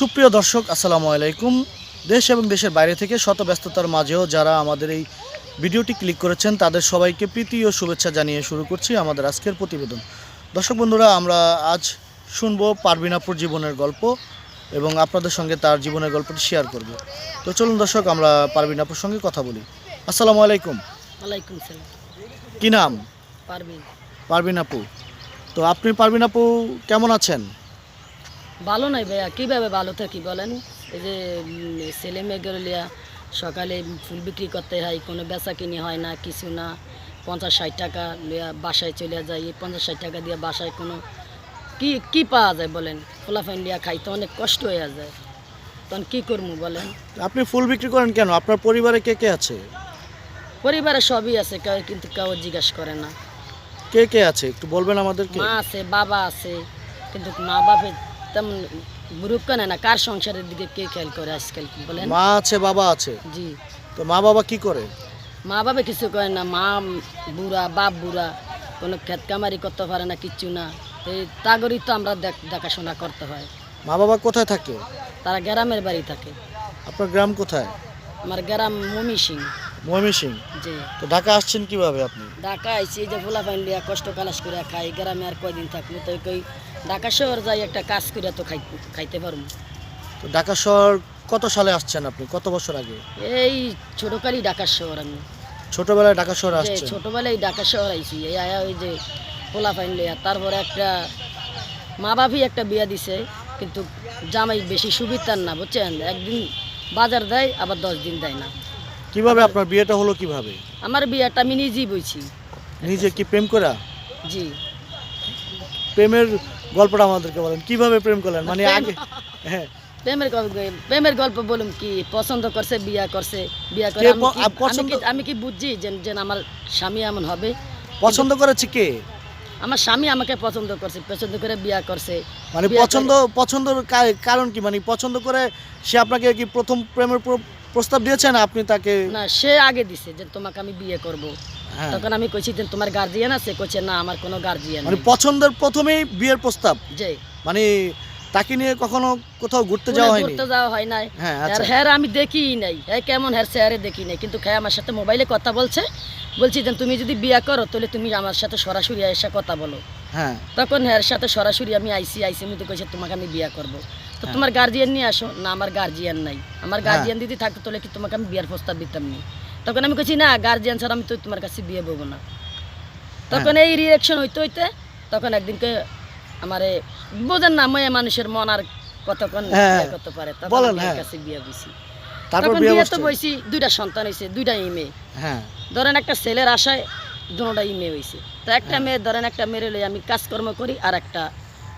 সুপ্রিয় দর্শক আসসালামু আলাইকুম। দেশ এবং দেশের বাইরে থেকে শত ব্যস্ততার মাঝেও যারা আমাদের এই ভিডিওটি ক্লিক করেছেন তাদের সবাইকে প্রীতি ও শুভেচ্ছা জানিয়ে শুরু করছি আমাদের আজকের প্রতিবেদন। দর্শক বন্ধুরা আমরা আজ শুনব পারবিনাপুর জীবনের গল্প এবং আপনাদের সঙ্গে তার জীবনের গল্পটি শেয়ার করব। তো চলুন দর্শক আমরা পারবিনাপুর সঙ্গে কথা বলি। আসসালামু আলাইকুম। ওয়ালাইকুম সালাম। কি নাম? পারবিন পারবিন আপু তো আপনি পারবিন আপু কেমন আছেন? ভালো নাই ভাইয়া কীভাবে ভালো থাকি বলেন? এই যে ছেলে মেয়েগুলো লিয়া সকালে ফুল বিক্রি করতে হয় কোনো বেচা কিনি হয় না কিছু না। পঞ্চাশ ষাট টাকা লিয়া বাসায় চলে যায় এই পঞ্চাশ ষাট টাকা দিয়ে বাসায় কোনো কি কি পাওয়া যায় বলেন? ফোলাফাইন লিয়া খাইতে অনেক কষ্ট হয়ে যায়। তখন কী করব বলেন? আপনি ফুল বিক্রি করেন কেন? আপনার পরিবারে কে কে আছে? পরিবারে সবই আছে কেউ কিন্তু কেউ জিজ্ঞাসা করে না। কে কে আছে? একটু বলবেন আমাদেরকে। মা আছে বাবা আছে কিন্তু মা বাপের তেমন না কার সংসারের দিকে কে খেয়াল করে আজকাল বলেন? মা আছে বাবা আছে। জি। তো মা বাবা কি করে? মা বাবা কিছু করে না মা বুড়া বাপ বুড়া কোনো ক্ষেত কামারি করতে পারে না কিচ্ছু না। এই তাগরই তো আমরা দেখ- দেখাশোনা করতে হয়। মা বাবা কোথায় থাকে? তারা গ্রামের বাড়ি থাকে। আপনার গ্রাম কোথায়? আমার গ্রাম মমি সিং ময়মনসিং যে তো ঢাকা আসছেন কীভাবে আপনি? ঢাকা আইছি এই যে ফুলা পাইন লিয়া কষ্ট কালাস করে খাই গ্রামে আর কয়দিন থাকব তো কই ঢাকা শহর যাই একটা কাজ করে তো খাই খাইতে পারব। তো ঢাকা শহর কত সালে আসছেন আপনি? কত বছর আগে? এই ছোটকালই ঢাকা শহর আমি। ছোটবেলায় ঢাকা শহর যে আসছেন? ছোটবেলায় ঢাকা শহর আইছি। এই আয়া ওই যে পোলা ফাইন লইয়া তারপরে একটা মা বাপই একটা বিয়া দিছে কিন্তু জামাই বেশি সুবিধার না বুঝছেন? একদিন বাজার দেয় আবার দশ দিন দেয় না। কীভাবে আপনার বিয়েটা হলো কীভাবে? আমার বিয়েটা আমি নিজেই বইছি। নিজে কি প্রেম করা জি। প্রেমের গল্পটা আমাদেরকে বলেন কীভাবে প্রেম করলেন? মানে আগে হ্যাঁ। প্রেমের গল্প প্রেমের গল্প বলুম কি পছন্দ করছে বিয়া করছে বিয়া করে আমি কি- আমি কি- বুঝছি যে যে আমার স্বামী এমন হবে? পছন্দ করেছে কে? আমার স্বামী আমাকে পছন্দ করছে পছন্দ করে বিয়া করছে। মানে পছন্দ পছন্দর কারণ কি? মানে পছন্দ করে সে আপনাকে কি প্রথম প্রেমের প্র- প্রস্তাব দিয়েছেন আপনি তাকে না সে আগে দিছে যে তোমাকে আমি বিয়ে করব। তখন আমি কইছি যে তোমার গার্জিয়ান আছে? কইছে না আমার কোনো গার্জিয়ান মানে পছন্দের প্রথমেই বিয়ের প্রস্তাব? যে মানে তাকে নিয়ে কখনো কোথাও ঘুরতে যাওয়া হয়নি? ঘুরতে যাওয়া হয় নাই। হ্যাঁ আর আচ্ছা। হ্যাঁ আমি দেখি নাই। হ্যাঁ কেমন হ্যার চেহারে দেখি নাই। কিন্তু খায় আমার সাথে মোবাইলে কথা বলছে। বলছি যে তুমি যদি বিয়ে করো তাহলে তুমি আমার সাথে সরাসরি এসে কথা বলো। হ্যাঁ। তখন হ্যার সাথে সরাসরি আমি আইসি আইসি তো কইছে তোমাকে আমি বিয়ে করব। তো হ্যাঁ। তোমার গার্জিয়ান নিয়ে আসো। না আমার গার্জিয়ান নাই। আমার হ্যাঁ। গার্জিয়ান দিদি থাকতো তাহলে কি তোমাকে আমি বিয়ের প্রস্তাব দিতাম নি? তখন আমি কইছি না গার্জিয়ান ছাড়া আমি তো তোমার কাছে বিয়ে বলব না। তখন এই রিয়াকশন হইতে হইতে তখন একদিনকে আমারে বোঝেন না মেয়ে মানুষের মন আর কতক্ষণ হ্যাঁ। করতে পারে তখন হ্যাঁ। কাছে বিয়ে বইছি তখন বিয়ে তো বইছি দুইটা সন্তান হয়েছে দুইটা মেয়ে। হ্যাঁ। ধরেন একটা ছেলের আশায় দুটাই মেয়ে হয়েছে তো একটা মেয়ে ধরেন একটা মেয়ে লই আমি কাজকর্ম করি আর একটা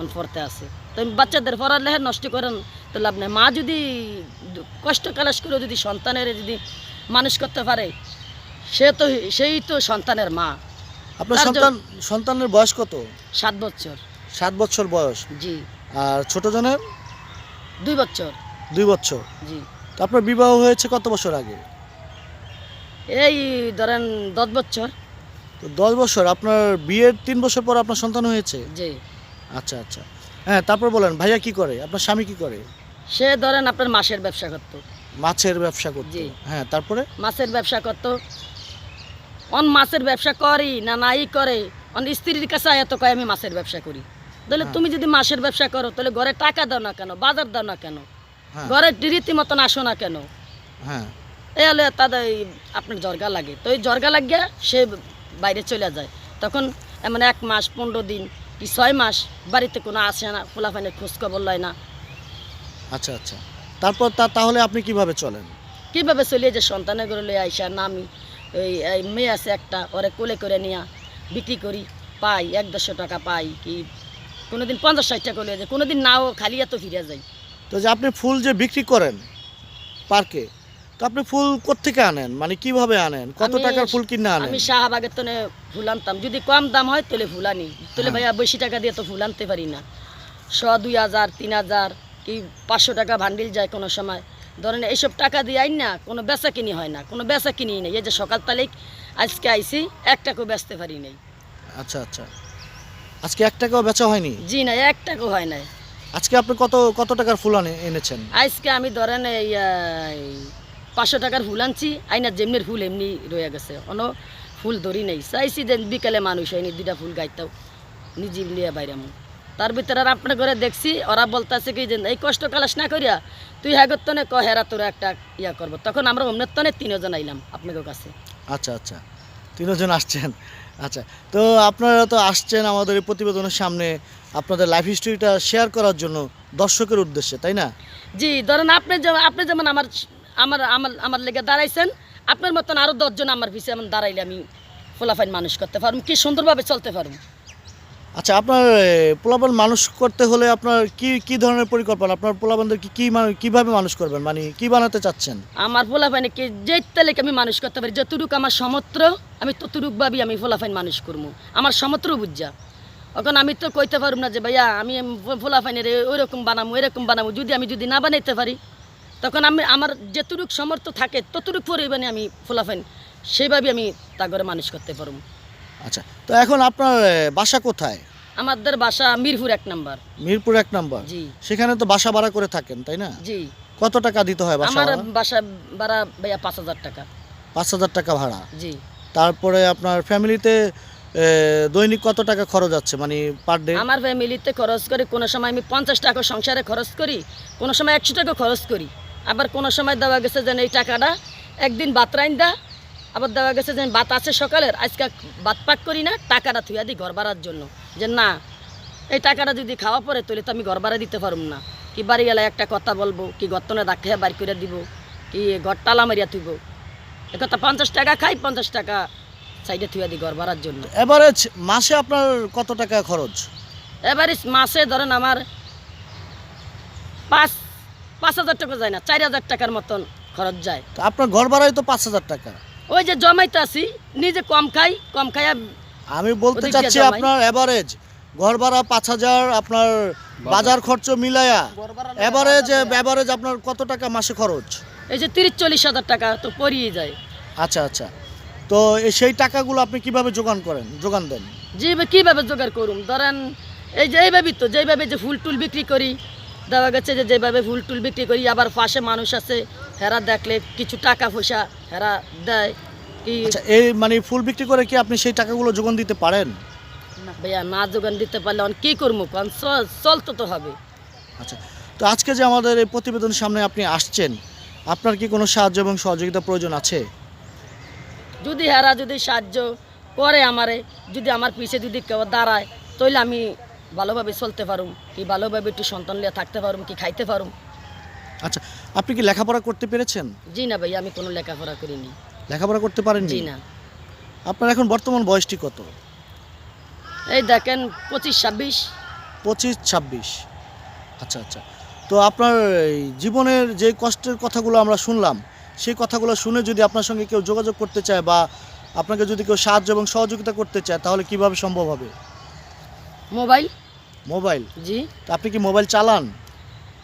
অনফরতে আছে। তো আমি বাচ্চাদের পড়ালেখা নষ্ট করেন তো লাভ নেই। মা যদি কষ্ট কালাস করে যদি সন্তানের যদি মানুষ করতে পারে। সে তো সেই তো সন্তানের মা। আপনার সন্তান সন্তানের বয়স কত? সাত বছর। সাত বছর বয়স। জি। আর ছোট জনের? দুই বছর। দুই বছর। জি। তো আপনার বিবাহ হয়েছে কত বছর আগে? এই ধরেন দশ বছর। তো দশ বছর। আপনার বিয়ের তিন বছর পর আপনার সন্তান হয়েছে? জি। আচ্ছা আচ্ছা। হ্যাঁ তারপর বলেন ভাইয়া কি করে? আপনার স্বামী কি করে? সে ধরেন আপনার মাসের ব্যবসা করতো। মাছের ব্যবসা করতে। জি। হ্যাঁ তারপরে? মাছের ব্যবসা করতো। অন মাছের ব্যবসা করি না নাই করে অন স্ত্রীর কাছে এত কয় আমি মাছের ব্যবসা করি। তাহলে তুমি যদি মাছের ব্যবসা করো তাহলে ঘরে টাকা দাও না কেন? বাজার দাও না কেন? হ্যাঁ। ঘরে রীতি মতন আসো না কেন? হ্যাঁ। এই হলে তাদের এই আপনার জর্গা লাগে। তো এই জর্গা লাগিয়া সে বাইরে চলে যায়। তখন এমন এক মাস পনেরো দিন কি ছয় মাস বাড়িতে কোনো আসে না ফুলাফানের খোঁজ খবর লয় না। আচ্ছা আচ্ছা। তারপর তা তাহলে আপনি কীভাবে চলেন? কীভাবে চলিয়ে যে সন্তানের ঘরে লয়ে আইসা নামি ওই এই মেয়ে আছে একটা ওরে কোলে করে নিয়া বিক্রি করি পাই এক দেড়শো টাকা পাই কি? কোনোদিন পঞ্চাশ ষাট টাকা লয়ে যায় কোনোদিন নাও খালি এত ফিরে যাই তো যে আপনি ফুল যে বিক্রি করেন পার্কে তো আপনি ফুল কোত্থেকে আনেন? মানে কীভাবে আনেন? কত টাকার ফুল কিনে আনেন? আমি শাহবাগের তো ফুল আনতাম। যদি কম দাম হয় তাহলে ফুল আনি। তাহলে হ্যাঁ। ভাইয়া বেশি টাকা দিয়ে তো ফুল আনতে পারি না। শ দুই হাজার তিন হাজার কি পাঁচশো টাকা ভান্ডিল যায় কোনো সময়? ধরেন এইসব টাকা দিয়ে আইন না কোনো বেচা কিনি হয় না কোনো বেচা কিনি নেই। এই যে সকাল তালিক আজকে আইসি এক টাকাও বেচতে পারি নাই। আচ্ছা আচ্ছা। আজকে এক টাকাও বেচা হয়নি? জি না এক টাকাও হয় না আজকে আপনি কত কত টাকার ফুল আনে এনেছেন? আজকে আমি ধরেন এই পাঁচশো টাকার ফুল আনছি আইনা যেমনির ফুল এমনি রয়ে গেছে। অন ফুল ধরি নেই। চাইছি যে বিকালে মানুষ হয়নি দুইটা ফুল গাইতাও নিজে বাইরে তার ভিতরে আর আপনার ঘরে দেখছি ওরা বলতেছে কি যে এই কষ্ট কালাস না করিয়া তুই হ্যাগতনে ক হেরা তোরা একটা ইয়া করব। তখন আমরা অমৃতনে তিনজন আইলাম আপনাদের কাছে। আচ্ছা আচ্ছা। তিনজন আসছেন। আচ্ছা তো আপনারা তো আসছেন আমাদের এই প্রতিবেদনের সামনে আপনাদের লাইফ হিস্ট্রিটা শেয়ার করার জন্য দর্শকের উদ্দেশ্যে তাই না? জি ধরেন আপনি যেমন আপনি যেমন আমার আমার আমার আমার লেগে দাঁড়াইছেন আপনার মতন আরও দশজন আমার পিছিয়ে এমন দাঁড়াইলে আমি ফোলাফাইন মানুষ করতে পারব কি সুন্দরভাবে চলতে পারব। আচ্ছা আপনার পোলাপান মানুষ করতে হলে আপনার কি কি ধরনের পরিকল্পনা? আপনার পোলাপানদের কি কীভাবে মানুষ করবেন? মানে কি বানাতে চাচ্ছেন? আমার ফোলাফাইনকে যে তালেকে আমি মানুষ করতে পারি, যতটুক আমার সমত্র, আমি ততটুক ভাবি আমি ফোলাফাইন মানুষ করব আমার সমত্র বুঝা। এখন আমি তো কইতে পারব না যে, ভাইয়া, আমি ফোলাফাইনের ওইরকম বানাবো এরকম বানাবো যদি আমি যদি না বানাইতে পারি, তখন আমি, আমার যেতটুক সমর্থ থাকে, ততটুক পরিমাণে আমি ফোলাফাইন সেইভাবে আমি তা করে মানুষ করতে পারব আচ্ছা তো এখন আপনার বাসা কোথায়? আমাদের বাসা মিরপুর এক নাম্বার। মিরপুর এক নম্বর। জি। সেখানে তো বাসা ভাড়া করে থাকেন তাই না? জি। কত টাকা দিতে হয় বাসা আমার বাসা ভাড়া ভাইয়া পাঁচ হাজার টাকা। পাঁচ হাজার টাকা ভাড়া। জি। তারপরে আপনার ফ্যামিলিতে দৈনিক কত টাকা খরচ আছে? মানে পার ডে? আমার ফ্যামিলিতে খরচ করি কোনো সময় আমি পঞ্চাশ টাকা সংসারে খরচ করি কোনো সময় একশো টাকা খরচ করি। আবার কোনো সময় দেওয়া গেছে যেন এই টাকাটা একদিন ভাত রাইন দা আবার দেওয়া গেছে যে ভাত আছে সকালের আজকে ভাত পাক করি না টাকাটা থুয়া দিই ঘর ভাড়ার জন্য। যে না এই টাকাটা যদি খাওয়া পরে তাহলে তো আমি ঘর ভাড়া দিতে পারব না। কি বাড়ি গেলে একটা কথা বলব কি গর্তনে রাখে বাড়ি করে দিব কি ঘর তালা মারিয়া থুইব। এ কথা পঞ্চাশ টাকা খাই পঞ্চাশ টাকা সাইডে থুয়া দিই ঘর ভাড়ার জন্য। এভারেজ মাসে আপনার কত টাকা খরচ? এবারে মাসে ধরেন আমার পাঁচ পাঁচ হাজার টাকা যায় না চার হাজার টাকার মতন খরচ যায়। তো আপনার ঘর ভাড়াই তো পাঁচ হাজার টাকা। ওই যে জমাইতে আসি নিজে কম খাই কম খাইয়া আমি বলতে চাচ্ছি আপনার এভারেজ ঘর ভাড়া পাঁচ হাজার আপনার বাজার। খরচ মিলায়া এভারেজ এভারেজ আপনার কত টাকা মাসে খরচ? এই যে তিরিশ চল্লিশ হাজার টাকা তো পরিয়ে যায়। আচ্ছা আচ্ছা। তো সেই টাকাগুলো আপনি কীভাবে যোগান করেন যোগান দেন? যে কীভাবে জোগাড় করুন ধরেন এই যে এইভাবেই তো যেভাবে যে ফুল টুল বিক্রি করি দেওয়া গেছে যে যেভাবে ফুল টুল বিক্রি করি আবার পাশে মানুষ আছে হেরা দেখলে কিছু টাকা পয়সা হেরা দেয় কি? আচ্ছা এই মানে ফুল বিক্রি করে কি আপনি সেই টাকাগুলো যোগান দিতে পারেন? ভাইয়া না যোগান দিতে পারলে অন কী করব? কারণ চলতে তো হবে। আচ্ছা তো আজকে যে আমাদের এই প্রতিবেদনের সামনে আপনি আসছেন আপনার কি কোনো সাহায্য এবং সহযোগিতা প্রয়োজন আছে? যদি হেরা যদি সাহায্য করে আমারে যদি আমার পিছে যদি কেউ দাঁড়ায় তাহলে আমি ভালোভাবে চলতে পারুম কি ভালোভাবে একটু সন্তান নিয়ে থাকতে পারুম কি খাইতে পারুম। আচ্ছা আপনি কি লেখাপড়া করতে পেরেছেন? জি না ভাই আমি কোনো লেখাপড়া করিনি। লেখাপড়া করতে পারেননি? জি না। আপনার এখন বর্তমান বয়সটি কত? এই দেখেন পঁচিশ ছাব্বিশ। পঁচিশ ছাব্বিশ। আচ্ছা আচ্ছা। তো আপনার এই জীবনের যে কষ্টের কথাগুলো আমরা শুনলাম সেই কথাগুলো শুনে যদি আপনার সঙ্গে কেউ যোগাযোগ করতে চায় বা আপনাকে যদি কেউ সাহায্য এবং সহযোগিতা করতে চায় তাহলে কীভাবে সম্ভব হবে? মোবাইল? মোবাইল? জি। তো আপনি কি মোবাইল চালান?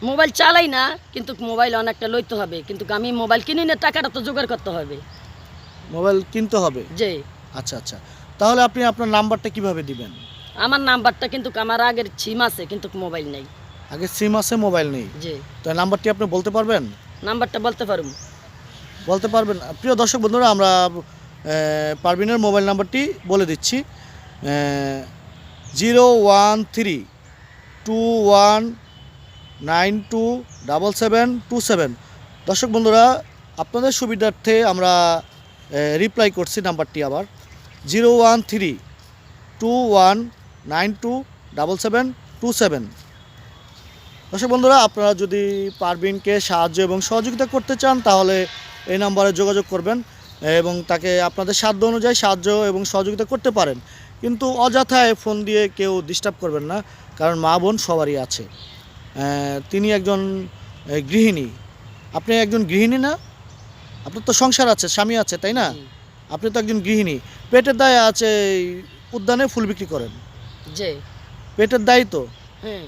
মোবাইল চালাই না কিন্তু মোবাইল অনেকটা লইতে হবে। কিন্তু আমি মোবাইল কিনি না টাকাটা তো জোগাড় করতে হবে। মোবাইল কিনতে হবে? যে আচ্ছা আচ্ছা। তাহলে আপনি আপনার নাম্বারটা কীভাবে দিবেন? আমার নাম্বারটা কিন্তু আমার আগের সিম আছে কিন্তু মোবাইল নেই। আগে সিম আছে মোবাইল নেই? যে তো নাম্বারটি আপনি বলতে পারবেন? নাম্বারটা বলতে পারুম। বলতে পারবেন। প্রিয় দর্শক বন্ধুরা আমরা পারভিনের মোবাইল নাম্বারটি বলে দিচ্ছি। Zero one three two one nine two double seven two seven. দর্শক বন্ধুরা, আপনাদের সুবিধার্থে আমরা রিপ্লাই করছি নাম্বারটি আবার। Zero one three two one nine two double seven two seven. দর্শক বন্ধুরা, আপনারা যদি পারবিনকে সাহায্য এবং সহযোগিতা করতে চান, তাহলে এই নাম্বারে যোগাযোগ করবেন এবং তাকে আপনাদের সাধ্য অনুযায়ী সাহায্য এবং সহযোগিতা করতে পারেন। কিন্তু অযথায় ফোন দিয়ে কেউ ডিস্টার্ব করবেন না, কারণ মা বোন সবারই আছে। তিনি একজন গৃহিণী। আপনি একজন গৃহিণী না? আপনার তো সংসার আছে স্বামী আছে তাই না? আপনি তো একজন গৃহিণী। পেটের দায়ে আছে উদ্যানে ফুল বিক্রি করেন। যে পেটের দায়ী তো। হ্যাঁ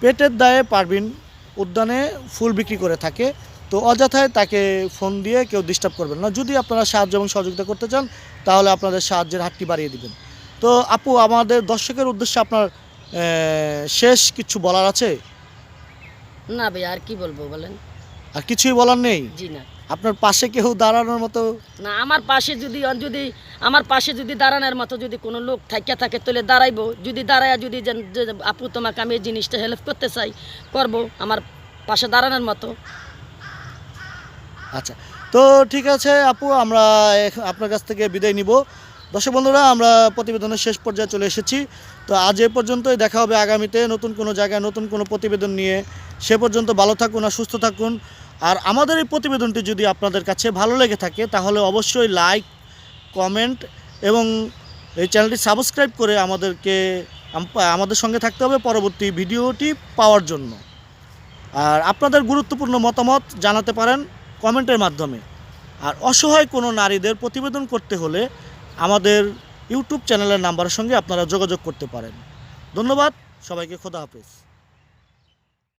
পেটের দায়ে পারবিন উদ্যানে ফুল বিক্রি করে থাকে তো অযথায় তাকে ফোন দিয়ে কেউ ডিস্টার্ব করবেন না। যদি আপনারা সাহায্য এবং সহযোগিতা করতে চান তাহলে আপনাদের সাহায্যের হাতটি বাড়িয়ে দিবেন। তো আপু আমাদের দর্শকের উদ্দেশ্যে আপনার শেষ কিছু বলার আছে? না ভাইয়া আর কি বলব বলেন? আর কিছুই বলার নেই? জি না। আপনার পাশে কেউ দাঁড়ানোর মতো? না আমার পাশে যদি যদি আমার পাশে যদি দাঁড়ানোর মতো যদি কোনো লোক থাকিয়া থাকে তাহলে দাঁড়াইবো। যদি দাঁড়ায় যদি আপু তোমাকে আমি এই জিনিসটা হেল্প করতে চাই করব আমার পাশে দাঁড়ানোর মতো। আচ্ছা তো ঠিক আছে আপু আমরা আপনার কাছ থেকে বিদায় নিব। দর্শক বন্ধুরা আমরা প্রতিবেদনের শেষ পর্যায়ে চলে এসেছি। তো আজ এ পর্যন্তই দেখা হবে আগামীতে নতুন কোনো জায়গায় নতুন কোনো প্রতিবেদন নিয়ে। সে পর্যন্ত ভালো থাকুন আর সুস্থ থাকুন। আর আমাদের এই প্রতিবেদনটি যদি আপনাদের কাছে ভালো লেগে থাকে, তাহলে অবশ্যই লাইক কমেন্ট এবং এই চ্যানেলটি সাবস্ক্রাইব করে আমাদেরকে আমাদের সঙ্গে থাকতে হবে পরবর্তী ভিডিওটি পাওয়ার জন্য। আর আপনাদের গুরুত্বপূর্ণ মতামত জানাতে পারেন কমেন্টের মাধ্যমে। আর অসহায় কোনো নারীদের প্রতিবেদন করতে হলে আমাদের ইউটিউব চ্যানেলের নাম্বারের সঙ্গে আপনারা যোগাযোগ করতে পারেন। ধন্যবাদ, সবাইকে খোদা হাফেজ।